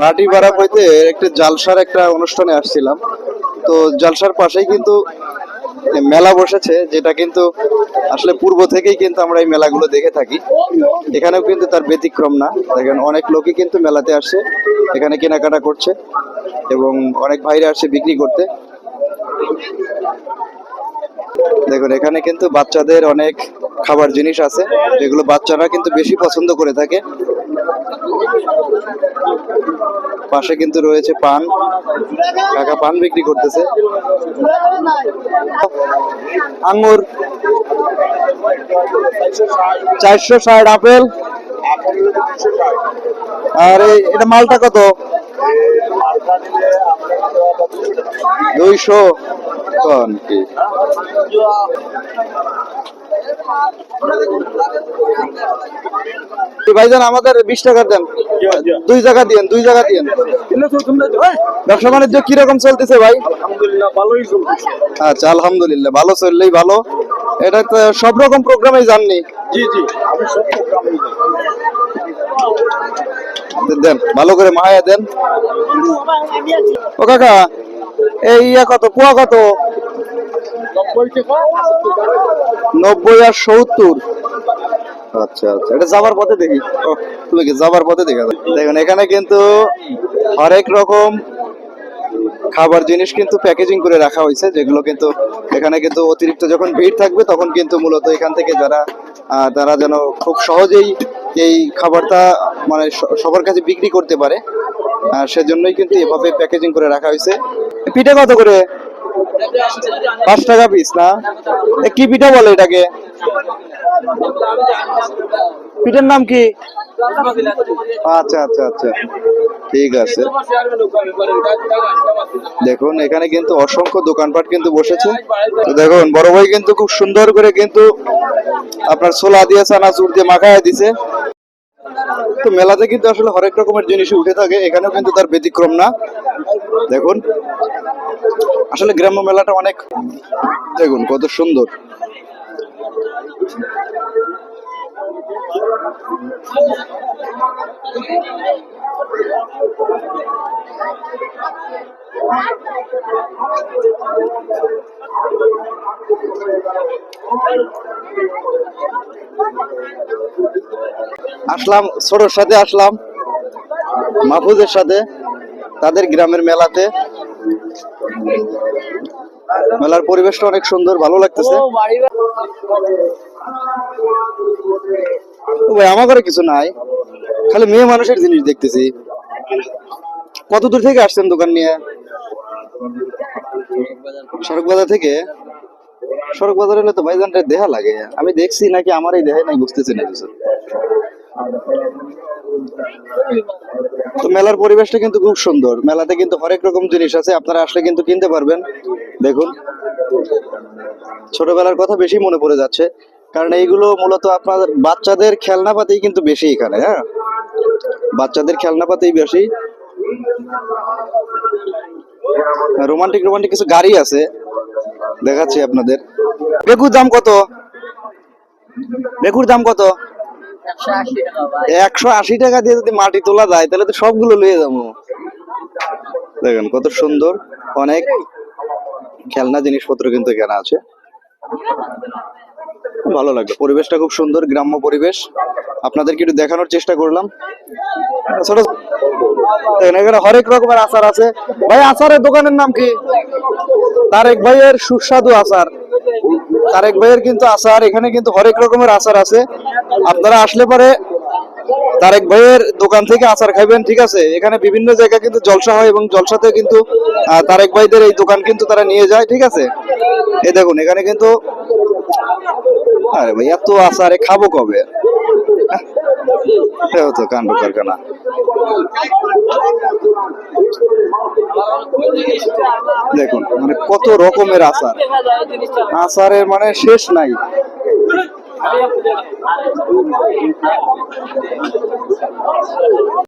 ভাটি ভাড়া হইতে একটা জালসার একটা অনুষ্ঠানে আসছিলাম। তো জালসার পাশেই কিন্তু মেলা বসেছে, যেটা কিন্তু আসলে পূর্ব থেকেই কিন্তু আমরা এই মেলাগুলো দেখে থাকি। এখানেও কিন্তু তার ব্যতিক্রম না। দেখেন, অনেক লোকই কিন্তু মেলাতে আসছে এখানে কেনাকাটা করছে এবং অনেক ভাইরা আসছে বিক্রি করতে। দেখুন, এখানে কিন্তু বাচ্চাদের অনেক খাবার জিনিস আছে, যেগুলো বাচ্চারা কিন্তু বেশি পছন্দ করে থাকে। পাশে কিন্তু রয়েছে পান। কাকা পান বিক্রি করতেছে। আঙ্গুর। চারশো ষাট আপেল। আর এটা মালটা কত? দুইশো। ভাইজান, আমাদের বিশ টাকা দেন। দুই জায়গা দিয়েন, দুই জায়গা দিয়েন। ব্যবসা বাণিজ্য কীরকম চলতেছে ভাই? আচ্ছা আলহামদুলিল্লাহ, ভালো চললেই ভালো। এটা তো সব রকম প্রোগ্রামেই জাননি। প্রোগ্রামে দেন, ভালো করে মাহায়া দেন। ও কাকা, এই ইয়া কত, পোয়া কত? নব্বই আর সত্তর। আচ্ছা আচ্ছা এটা যাবার পথে দেখি। তুমি কি যাবার পথে দেখা দেখুন, এখানে কিন্তু হরেক রকম খাবার জিনিস কিন্তু প্যাকেজিং করে রাখা হয়েছে, যেগুলো কিন্তু এখানে কিন্তু অতিরিক্ত যখন ভিড় থাকবে, তখন কিন্তু মূলত এখান থেকে যারা তারা যেন খুব সহজেই এই খাবারটা মানে সবার কাছে বিক্রি করতে পারে। সেজন্যই কিন্তু এভাবে প্যাকেজিং করে রাখা হয়েছে। পিঠে কত করে? পাঁচ টাকা পিস না? কি পিঠা বলে এটাকে? পিঠের নাম কি? আচ্ছা আচ্ছা আচ্ছা। ঠিক আছে। দেখুন, এখানে কিন্তু অসংখ্য দোকানপাট কিন্তু বসেছে। তো দেখুন, বড় ভাই কিন্তু খুব সুন্দর করে কিন্তু আপনার ছোলা দিয়ে, চানাচুর দিয়ে মাখায় দিছে। তো মেলাতে কিন্তু আসলে হরেক রকমের জিনিস উঠে থাকে, এখানেও কিন্তু তার ব্যতিক্রম না। দেখুন আসলে গ্রাম্য মেলাটা অনেক, দেখুন কত সুন্দর। আসলাম, ছোটর সাথে আসলাম, মাহফুজের সাথে, তাদের গ্রামের মেলাতে। মেলার পরিবেশটা অনেক সুন্দর, ভালো লাগতেছে। ভাই, আমার ঘরে কিছু নাই। খালি মেয়ে মানুষের জিনিস দেখতেছি। কত দূর থেকে আসছেন দোকান নিয়ে? সড়ক বাজার থেকে? সড়ক বাজার হলে তো ভাইজানটা দেহা লাগে। আমি দেখছি নাকি আমার এই দেহে নাই, বুঝতেছি না কিছু। তো মেলার পরিবেশটা কিন্তু খুব সুন্দর। মেলাতে কিন্তু হরেক রকম জিনিস আছে, আপনারা আসলে কিন্তু কিনতে পারবেন। দেখুন, ছোটবেলার কথা বেশি মনে পড়ে যাচ্ছে, কারণ এইগুলো মূলত আপনাদের বাচ্চাদের খেলনাপাতি কিন্তু বেশি এখানে হ্যাঁ? বাচ্চাদের খেলনাপাতি বেশি। রোমান্টিক রোমান্টিক কিছু গাড়ি আছে, দেখাচ্ছি আপনাদের। বেগুর দাম কত? বেগুর দাম কত? একশো আশি টাকা। দিয়ে যদি মাটি তোলা যায়, তাহলে তো সবগুলো লয়ে যাব। দেখেন কত সুন্দর, অনেক খেলনা জিনিসপত্র কিন্তু এখানে আছে। ভালো লাগল। পরিবেশটা খুব সুন্দর, গ্রাম্য পরিবেশ। আপনাদেরকে একটু দেখানোর চেষ্টা করলাম। এখানে হরেক রকমের আচার আছে। ভাই, আচারের দোকানের নাম কি? তারেক ভাইয়ের সুস্বাদু আচার। তারেক ভাইয়ের কিন্তু আচার, এখানে কিন্তু হরেক রকমের আচার আছে। আপনারা আসলে পরে তারেক ভাইয়ের দোকান থেকে আচার খাইবেন, ঠিক আছে? এখানে বিভিন্ন জায়গায় কিন্তু জলসা হয় এবং জলসাতে কিন্তু তারেক ভাইদের এই দোকান কিন্তু তারা নিয়ে যায়, ঠিক আছে? এই দেখুন, এখানে কিন্তু, আরে ভাই, এত আচারে খাব কবে? তো কাণ্ড কারখানা। দেখুন মানে কত রকমের আচার। আচারের মানে শেষ নাই।